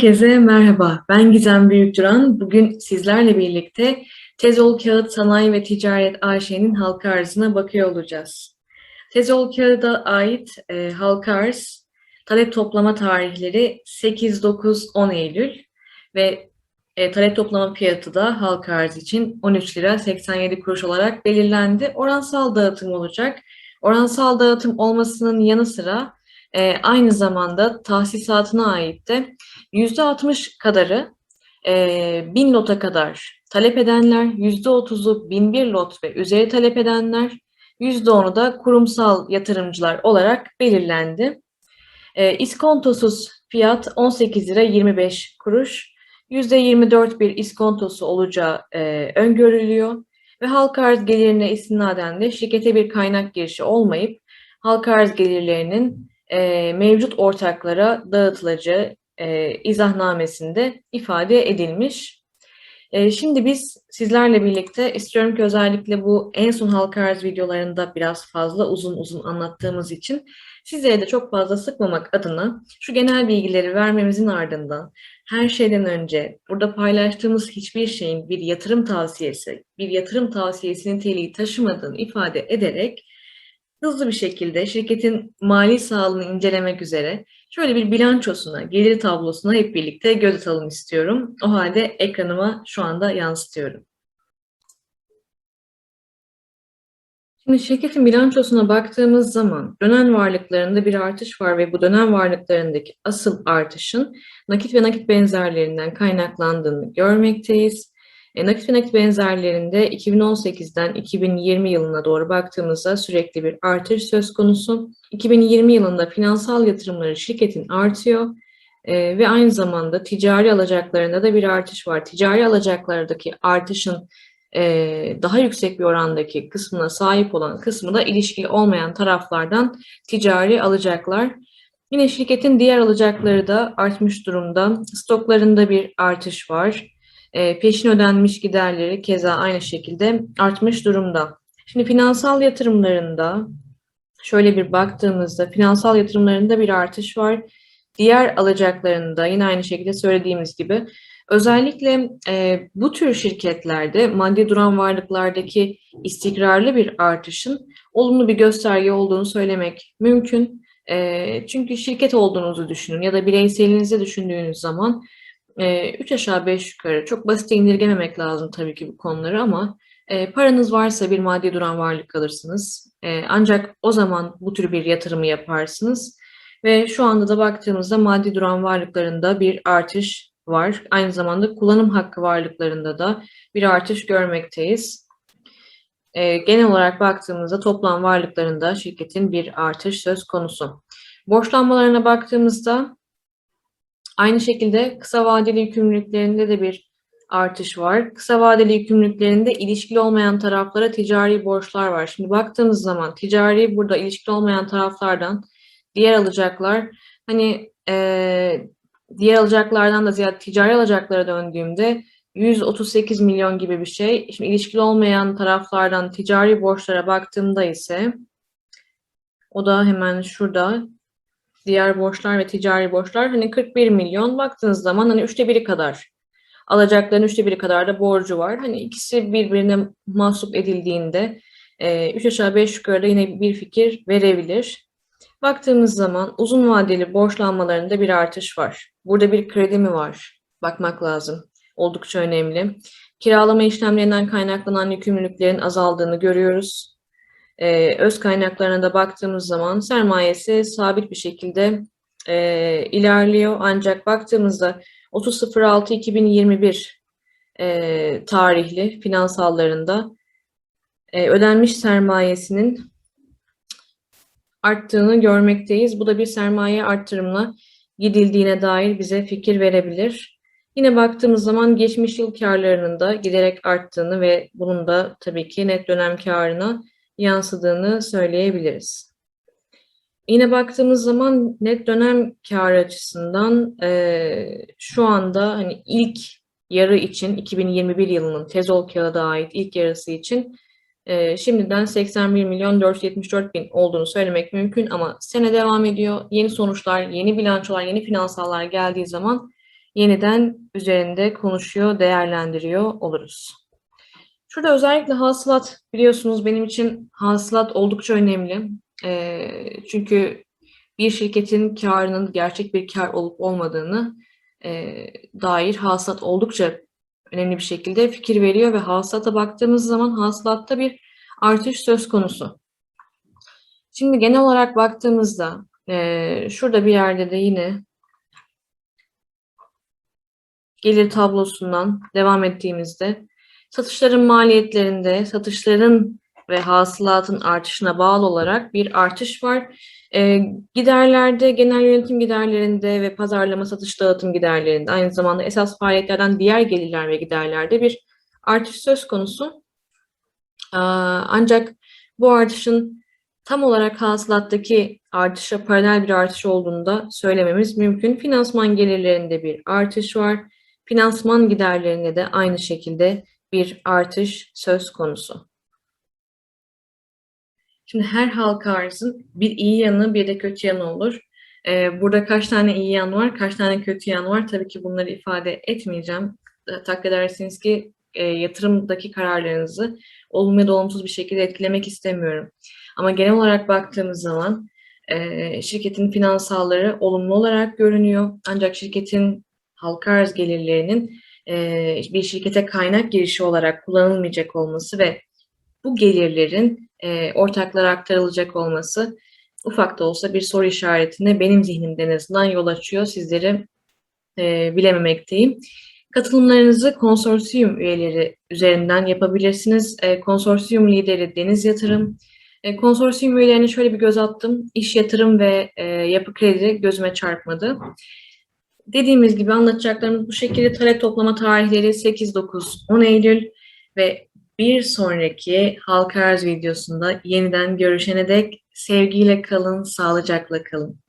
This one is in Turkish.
Herkese merhaba. Ben Gizem Büyükduran. Bugün sizlerle birlikte Tezol Kağıt Sanayi ve Ticaret AŞ'nin halka arzına bakıyor olacağız. Tezol Kağıt'a ait e, halka arz talep toplama tarihleri 8-9-10 Eylül ve e, talep toplama fiyatı da halka arz için 13 lira 87 kuruş olarak belirlendi. Oransal dağıtım olacak. Oransal dağıtım olmasının yanı sıra e, aynı zamanda tahsisatına ait de %60 kadarı e, 1000 lota kadar talep edenler, %30'u 1001 lot ve üzeri talep edenler, %10'u da kurumsal yatırımcılar olarak belirlendi. E, iskontosuz fiyat 18 lira 25 kuruş. %24 bir iskontosu olacağı e, öngörülüyor ve halka arz gelirine istinaden de şirkete bir kaynak girişi olmayıp halka arz gelirlerinin e, mevcut ortaklara dağıtılacağı e, izahnamesinde ifade edilmiş. E, şimdi biz sizlerle birlikte istiyorum ki özellikle bu en son halka arz videolarında biraz fazla uzun uzun anlattığımız için sizlere de çok fazla sıkmamak adına şu genel bilgileri vermemizin ardından her şeyden önce burada paylaştığımız hiçbir şeyin bir yatırım tavsiyesi, bir yatırım tavsiyesinin niteliği taşımadığını ifade ederek hızlı bir şekilde şirketin mali sağlığını incelemek üzere şöyle bir bilançosuna, gelir tablosuna hep birlikte göz atalım istiyorum. O halde ekranıma şu anda yansıtıyorum. Şimdi şirketin bilançosuna baktığımız zaman dönen varlıklarında bir artış var ve bu dönen varlıklarındaki asıl artışın nakit ve nakit benzerlerinden kaynaklandığını görmekteyiz. E, nakit ve nakit benzerlerinde 2018'den 2020 yılına doğru baktığımızda sürekli bir artış söz konusu. 2020 yılında finansal yatırımları şirketin artıyor e, ve aynı zamanda ticari alacaklarında da bir artış var. Ticari alacaklardaki artışın e, daha yüksek bir orandaki kısmına sahip olan kısmı da ilişkili olmayan taraflardan ticari alacaklar. Yine şirketin diğer alacakları da artmış durumda. Stoklarında bir artış var. E, peşin ödenmiş giderleri keza aynı şekilde artmış durumda. Şimdi finansal yatırımlarında şöyle bir baktığımızda finansal yatırımlarında bir artış var. Diğer alacaklarında yine aynı şekilde söylediğimiz gibi özellikle e, bu tür şirketlerde maddi duran varlıklardaki istikrarlı bir artışın olumlu bir gösterge olduğunu söylemek mümkün. E, çünkü şirket olduğunuzu düşünün ya da bireyselinizi düşündüğünüz zaman 3 aşağı 5 yukarı çok basit indirgememek lazım tabii ki bu konuları ama e, paranız varsa bir maddi duran varlık alırsınız. E, ancak o zaman bu tür bir yatırımı yaparsınız. Ve şu anda da baktığımızda maddi duran varlıklarında bir artış var. Aynı zamanda kullanım hakkı varlıklarında da bir artış görmekteyiz. E, genel olarak baktığımızda toplam varlıklarında şirketin bir artış söz konusu. Borçlanmalarına baktığımızda Aynı şekilde kısa vadeli yükümlülüklerinde de bir artış var. Kısa vadeli yükümlülüklerinde ilişkili olmayan taraflara ticari borçlar var. Şimdi baktığımız zaman ticari burada ilişkili olmayan taraflardan diğer alacaklar hani e, diğer alacaklardan da ziyade ticari alacaklara döndüğümde 138 milyon gibi bir şey. Şimdi ilişkili olmayan taraflardan ticari borçlara baktığımda ise o da hemen şurada diğer borçlar ve ticari borçlar hani 41 milyon baktığınız zaman hani üçte biri kadar alacakların üçte biri kadar da borcu var. Hani ikisi birbirine mahsup edildiğinde e, üç aşağı beş yukarıda yine bir fikir verebilir. Baktığımız zaman uzun vadeli borçlanmalarında bir artış var. Burada bir kredi mi var? Bakmak lazım. Oldukça önemli. Kiralama işlemlerinden kaynaklanan yükümlülüklerin azaldığını görüyoruz e, öz kaynaklarına da baktığımız zaman sermayesi sabit bir şekilde e, ilerliyor. Ancak baktığımızda 30.06.2021 e, tarihli finansallarında e, ödenmiş sermayesinin arttığını görmekteyiz. Bu da bir sermaye arttırımına gidildiğine dair bize fikir verebilir. Yine baktığımız zaman geçmiş yıl karlarının da giderek arttığını ve bunun da tabii ki net dönem karına yansıdığını söyleyebiliriz. Yine baktığımız zaman net dönem kar açısından e, şu anda hani ilk yarı için 2021 yılının tezol kağıda ait ilk yarısı için e, şimdiden 81 milyon 474 bin olduğunu söylemek mümkün ama sene devam ediyor. Yeni sonuçlar, yeni bilançolar, yeni finansallar geldiği zaman yeniden üzerinde konuşuyor, değerlendiriyor oluruz. Şurada özellikle hasılat biliyorsunuz benim için hasılat oldukça önemli. Eee, çünkü bir şirketin karının gerçek bir kar olup olmadığını eee, dair hasılat oldukça önemli bir şekilde fikir veriyor ve hasılata baktığımız zaman hasılatta bir artış söz konusu. Şimdi genel olarak baktığımızda eee, şurada bir yerde de yine gelir tablosundan devam ettiğimizde satışların maliyetlerinde satışların ve hasılatın artışına bağlı olarak bir artış var. Eee, giderlerde, genel yönetim giderlerinde ve pazarlama satış dağıtım giderlerinde aynı zamanda esas faaliyetlerden diğer gelirler ve giderlerde bir artış söz konusu. Aaa, ancak bu artışın tam olarak hasılattaki artışa paralel bir artış olduğunu da söylememiz mümkün. Finansman gelirlerinde bir artış var. Finansman giderlerinde de aynı şekilde bir artış söz konusu. Şimdi her halka arzın bir iyi yanı bir de kötü yanı olur. Eee, burada kaç tane iyi yan var, kaç tane kötü yan var tabii ki bunları ifade etmeyeceğim. Eee, takdir edersiniz ki, eee, yatırımdaki kararlarınızı olumlu ya da olumsuz bir şekilde etkilemek istemiyorum. Ama genel olarak baktığımız zaman, eee, şirketin finansalları olumlu olarak görünüyor. Ancak şirketin halka arz gelirlerinin, bir şirkete kaynak girişi olarak kullanılmayacak olması ve bu gelirlerin, eee, ortaklara aktarılacak olması ufak da olsa bir soru işaretine benim zihnimde en azından yol açıyor. Sizleri, eee, bilememekteyim. Katılımlarınızı konsorsiyum üyeleri üzerinden yapabilirsiniz. Konsorsiyum lideri Deniz Yatırım. Konsorsiyum üyelerine şöyle bir göz attım. İş Yatırım ve, Yapı Kredi gözüme çarpmadı. Dediğimiz gibi anlatacaklarımız bu şekilde. Talep toplama tarihleri 8, 9, 10 Eylül ve bir sonraki halka arz videosunda yeniden görüşene dek sevgiyle kalın, sağlıcakla kalın.